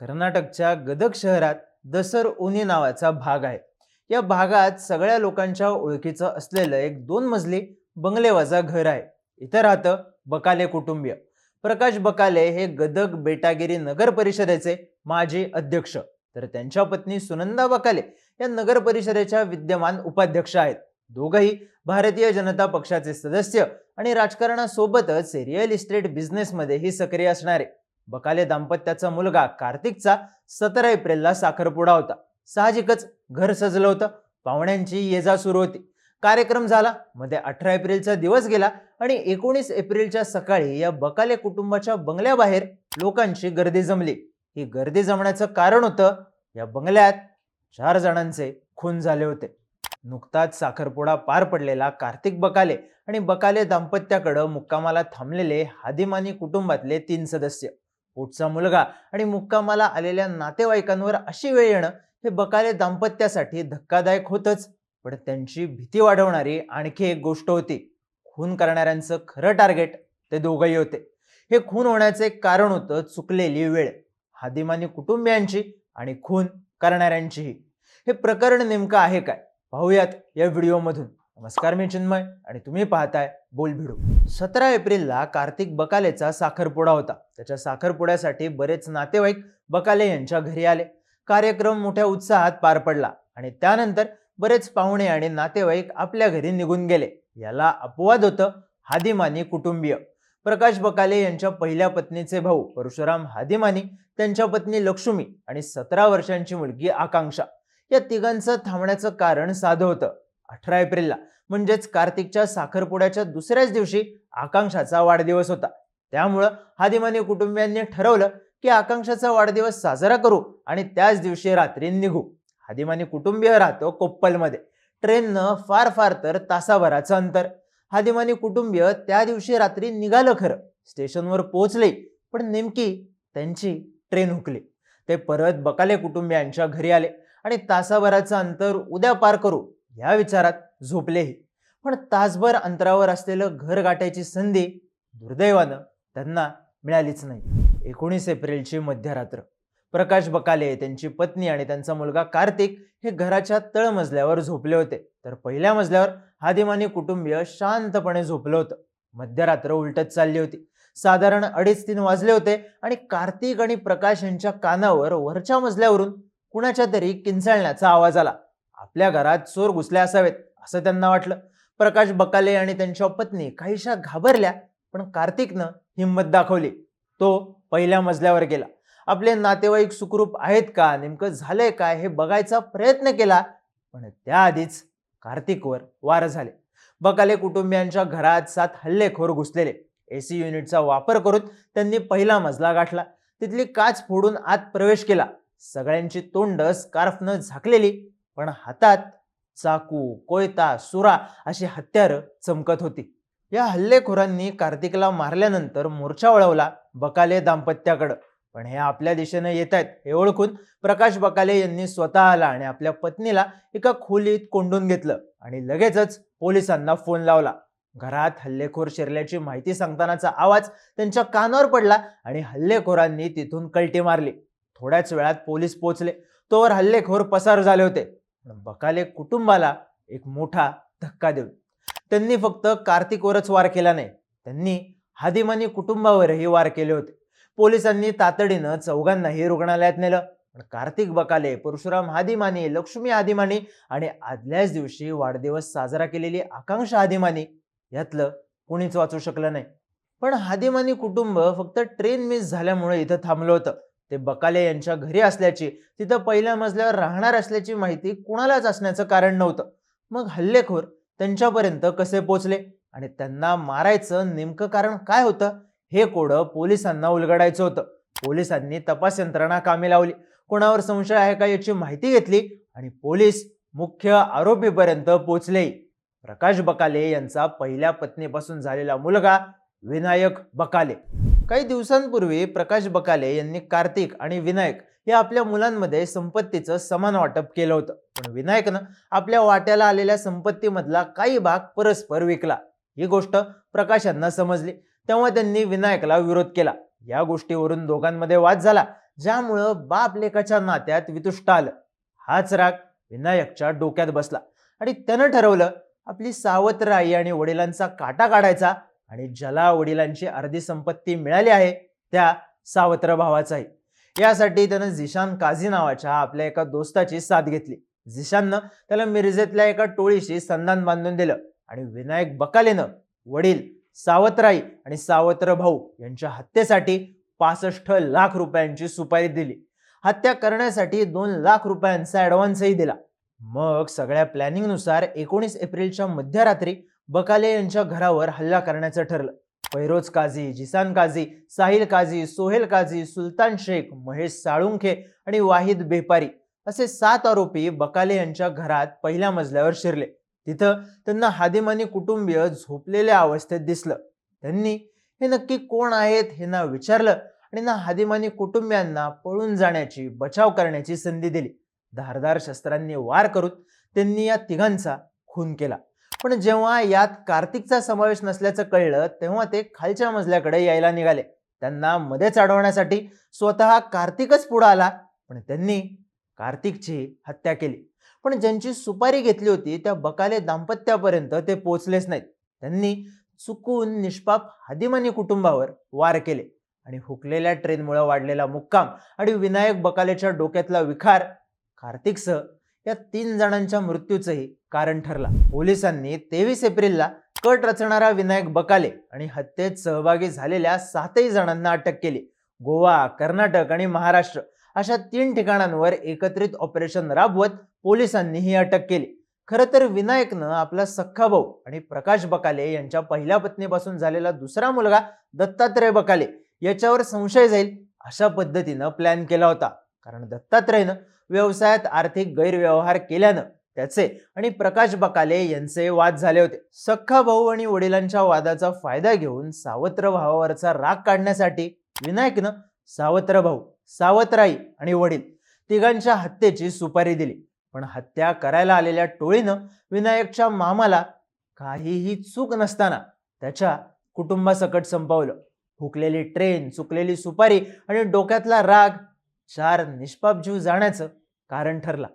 कर्नाटकच्या गदग शहरात दसर ओनी नावाचा भाग आहे. या भागात सगळ्या लोकांच्या ओळखीचं असलेलं एक दोन मजली बंगलेवाजा घर आहे. इथं राहतं बकाले कुटुंबीय. प्रकाश बकाले हे गदग बेटागिरी नगर परिषदेचे माजी अध्यक्ष. तर त्यांच्या पत्नी सुनंदा बकाले या नगर परिषदेच्या विद्यमान उपाध्यक्ष आहेत. दोघही भारतीय जनता पक्षाचे सदस्य आणि राजकारणासोबतच रिअल इस्टेट बिझनेसमध्येही सक्रिय असणारे. बकाले दाम्पत्याचा मुलगा कार्तिकचा सतरा एप्रिलला साखरपुडा होता. साहजिकच घर सजलं होतं. पाहुण्यांची ये जा सुरू होती. कार्यक्रम झाला. मध्ये अठरा एप्रिलचा दिवस गेला आणि एकोणीस एप्रिलच्या सकाळी या बकाले कुटुंबाच्या बंगल्याबाहेर लोकांची गर्दी जमली. ही गर्दी जमण्याचं कारण होतं या बंगल्यात चार जणांचे खून झाले होते. नुकताच साखरपुडा पार पडलेला कार्तिक बकाले आणि बकाले दाम्पत्याकडं मुक्कामाला थांबलेले हादिमानी कुटुंबातले तीन सदस्य. पोटचा मुलगा आणि मुक्कामाला आलेल्या नातेवाईकांवर अशी वेळ येणं हे बकाले दाम्पत्यासाठी धक्कादायक होतंच. पण त्यांची भीती वाढवणारी आणखी एक गोष्ट होती. खून करणाऱ्यांचं खरं टार्गेट ते दोघंही होते. हे खून होण्याचे कारण होतं चुकलेली वेळ हादिमानी कुटुंबियांची आणि खून करणाऱ्यांचीही. हे प्रकरण नेमकं आहे काय? पाहूयात या व्हिडिओमधून. नमस्कार मी चिन्मय आणि तुम्ही पाहताय बोल भिडू. सतरा एप्रिलला कार्तिक बकालेचा साखरपुडा होता. त्याच्या साखरपुड्यासाठी बरेच नातेवाईक बकाले यांच्या घरी आले. कार्यक्रम मोठ्या उत्साहात पार पडला आणि त्यानंतर बरेच पाहुणे आणि नातेवाईक आपल्या घरी निघून गेले. याला अपवाद होतं हादिमानी कुटुंबीय. प्रकाश बकाले यांच्या पहिल्या पत्नीचे भाऊ परशुराम हादिमानी त्यांच्या पत्नी लक्ष्मी आणि सतरा वर्षांची मुलगी आकांक्षा. या तिघांचं थांबण्याचं कारण साधं होतं. अठरा एप्रिलला. म्हणजेच कार्तिकच्या साखरपुड्याच्या दुसऱ्याच दिवशी आकांक्षाचा वाढदिवस होता. त्यामुळं हादिमानी कुटुंबियांनी ठरवलं की आकांक्षाचा वाढदिवस साजरा करू आणि त्याच दिवशी रात्री निघू. हादिमानी कुटुंबीय राहतो कोप्पलमध्ये. ट्रेननं फार फार तर तासाभराचं अंतर. हादिमानी कुटुंबीय त्या दिवशी रात्री निघालं खरं. स्टेशनवर पोहोचले पण नेमकी त्यांची ट्रेन हुकली. ते परत बकाले कुटुंबियांच्या घरी आले आणि तासाभराचं अंतर उद्या पार करू. या विचारात झोपलेही. पण तासभर अंतरावर असलेलं घर गाठायची संधी दुर्दैवानं त्यांना मिळालीच नाही. एकोणीस एप्रिलची मध्यरात्र. प्रकाश बकाले त्यांची पत्नी आणि त्यांचा मुलगा कार्तिक हे घराच्या तळमजल्यावर झोपले होते. तर पहिल्या मजल्यावर हादिमानी कुटुंबीय शांतपणे झोपलं होतं. मध्यरात्र उलटत चालली होती. साधारण अडीच तीन वाजले होते आणि कार्तिक आणि प्रकाश यांच्या कानावर वरच्या मजल्यावरून कुणाच्या तरी किंचाळण्याचा आवाज आला. आपल्या घरात चोर घुसले असावेत असं त्यांना वाटलं. प्रकाश बकाले आणि त्यांच्या पत्नी काहीशा घाबरल्या पण कार्तिकनं हिंमत दाखवली. तो पहिल्या मजल्यावर गेला. आपले नातेवाईक सुखरूप आहेत का नेमकं झालंय काय हे बघायचा प्रयत्न केला पण त्याआधीच कार्तिकवर वार झाले. बकाले कुटुंबियांच्या घरात सात हल्लेखोर घुसलेले. एसी युनिटचा वापर करून त्यांनी पहिला मजला गाठला. तिथली काच फोडून आत प्रवेश केला. सगळ्यांची तोंड स्कार्फनं झाकलेली. पण हातात चाकू कोयता सुरा अशी हत्यारं चमकत होती. या हल्लेखोरांनी कार्तिकला मारल्यानंतर मोर्चा वळवला बकाले दाम्पत्याकडं. पण हे आपल्या दिशेनं येत आहेत हे ओळखून प्रकाश बकाले यांनी स्वतःला आणि आपल्या पत्नीला एका खोलीत कोंडून घेतलं आणि लगेचच पोलिसांना फोन लावला. घरात हल्लेखोर शिरल्याची माहिती सांगतानाचा आवाज त्यांच्या कानावर पडला आणि हल्लेखोरांनी तिथून कलटी मारली. थोड्याच वेळात पोलीस पोहोचले. तोवर हल्लेखोर पसार झाले होते. पण बकाले कुटुंबाला एक मोठा धक्का देऊन. त्यांनी फक्त कार्तिकवरच वार केला नाही त्यांनी हादिमानी कुटुंबावरही वार केले होते. पोलिसांनी तातडीनं चौघांनाही रुग्णालयात नेलं पण कार्तिक बकाले परशुराम हादिमानी लक्ष्मी हादिमानी आणि आदल्याच दिवशी वाढदिवस साजरा केलेली आकांक्षा हादिमानी यातलं कोणीच वाचू शकलं नाही. पण हादिमानी कुटुंब फक्त ट्रेन मिस झाल्यामुळे इथं थांबलं होतं. ते बकाले यांच्या घरी असल्याची तिथं पहिल्या मजल्यावर राहणार असल्याची माहिती कुणालाच असण्याचं कारण नव्हतं. मग हल्लेखोर त्यांच्यापर्यंत कसे पोचले? आणि त्यांना मारायचं नेमकं कारण काय होतं? हे कोडं पोलिसांना उलगडायचं होतं. पोलिसांनी तपास यंत्रणा कामी लावली. कोणावर संशय आहे का याची माहिती घेतली आणि पोलीस मुख्य आरोपीपर्यंत पोचले. प्रकाश बकाले यांचा पहिल्या पत्नीपासून झालेला मुलगा विनायक बकाले. काही दिवसांपूर्वी प्रकाश बकाले यांनी कार्तिक आणि विनायक या आपल्या मुलांमध्ये संपत्तीचं समान वाटप केलं होतं. पण विनायकनं आपल्या वाट्याला आलेल्या संपत्तीमधला काही भाग परस्पर विकला. ही गोष्ट प्रकाश यांना समजली. तेव्हा त्यांनी विनायकला विरोध केला. या गोष्टीवरून दोघांमध्ये वाद झाला ज्यामुळं बाप लेखाच्या नात्यात वितुष्ट आलं. हाच राग विनायकच्या डोक्यात बसला. आणि त्यानं ठरवलं आपली सावत्र आई आणि वडिलांचा काटा काढायचा आणि ज्याला वडिलांची अर्धी संपत्ती मिळाली आहे त्या सावत्र भावाचाही. यासाठी त्यानं झिशान काझी नावाच्या आपल्या एका दोस्ताची साथ घेतली. झिशाननं त्याला मिरजेतल्या एका टोळीशी संधान बांधून दिलं आणि विनायक बकालेनं वडील सावत्राई आणि सावत्र भाऊ यांच्या हत्येसाठी पासष्ट लाख रुपयांची सुपारी दिली. हत्या करण्यासाठी दोन लाख रुपयांचा ॲडव्हान्सही दिला. मग सगळ्या प्लॅनिंगनुसार एकोणीस एप्रिलच्या मध्यरात्री बकाले यांच्या घरावर हल्ला करण्याचं ठरलं. पैरोज काझी जिसान काझी साहिल काझी सोहेल काझी सुलतान शेख महेश साळुंखे आणि वाहिद बेपारी असे सात आरोपी बकाले यांच्या घरात पहिल्या मजल्यावर शिरले. तिथं त्यांना हादिमानी कुटुंबीय झोपलेल्या अवस्थेत दिसलं. त्यांनी हे नक्की कोण आहेत हे ना विचारलं आणि ना हादिमानी कुटुंबियांना पळून जाण्याची बचाव करण्याची संधी दिली. धारदार शस्त्रांनी वार करून त्यांनी या तिघांचा खून केला. पण जेव्हा यात कार्तिकचा समावेश नसल्याचं कळलं तेव्हा ते खालच्या मजल्याकडे यायला निघाले. त्यांना मध्येच अडवण्यासाठी स्वतः कार्तिकच पुढे आला पण त्यांनी कार्तिकची हत्या केली. पण ज्यांची सुपारी घेतली होती त्या बकाले दाम्पत्यापर्यंत ते पोचलेच नाहीत. त्यांनी चुकून निष्पाप हादिमानी कुटुंबावर वार केले आणि हुकलेल्या ट्रेनमुळे वाढलेला मुक्काम आणि विनायक बकालेच्या डोक्यातला विखार कार्तिकसह या तीन जणांच्या मृत्यूचंही कारण ठरला. पोलिसांनी तेवीस एप्रिलला कट रचणारा विनायक बकाले आणि हत्येत सहभागी झालेल्या सातही जणांना अटक केली. गोवा कर्नाटक आणि महाराष्ट्र अशा तीन ठिकाणांवर एकत्रित ऑपरेशन राबवत पोलिसांनी ही अटक केली. खरं तर विनायकनं आपला सख्खा भाऊ आणि प्रकाश बकाले यांच्या पहिल्या पत्नीपासून झालेला दुसरा मुलगा दत्तात्रय बकाले याच्यावर संशय जाईल अशा पद्धतीनं प्लॅन केला होता. कारण दत्तात्रयनं व्यवसायात आर्थिक गैरव्यवहार केल्यानं त्याचे. आणि प्रकाश बकाले यांचे वाद झाले होते. सख्खा भाऊ आणि वडिलांच्या वादाचा फायदा घेऊन सावत्र भावावरचा राग काढण्यासाठी विनायकनं सावत्र भाऊ सावत्राई आणि वडील तिघांच्या हत्येची सुपारी दिली. पण हत्या करायला आलेल्या टोळीनं विनायकच्या मामाला काहीही चूक नसताना त्याच्या कुटुंबासकट संपवलं. हुकलेली ट्रेन चुकलेली सुपारी आणि डोक्यातला राग चार निष्पाप जीव जाण्याचं कारण ठरला.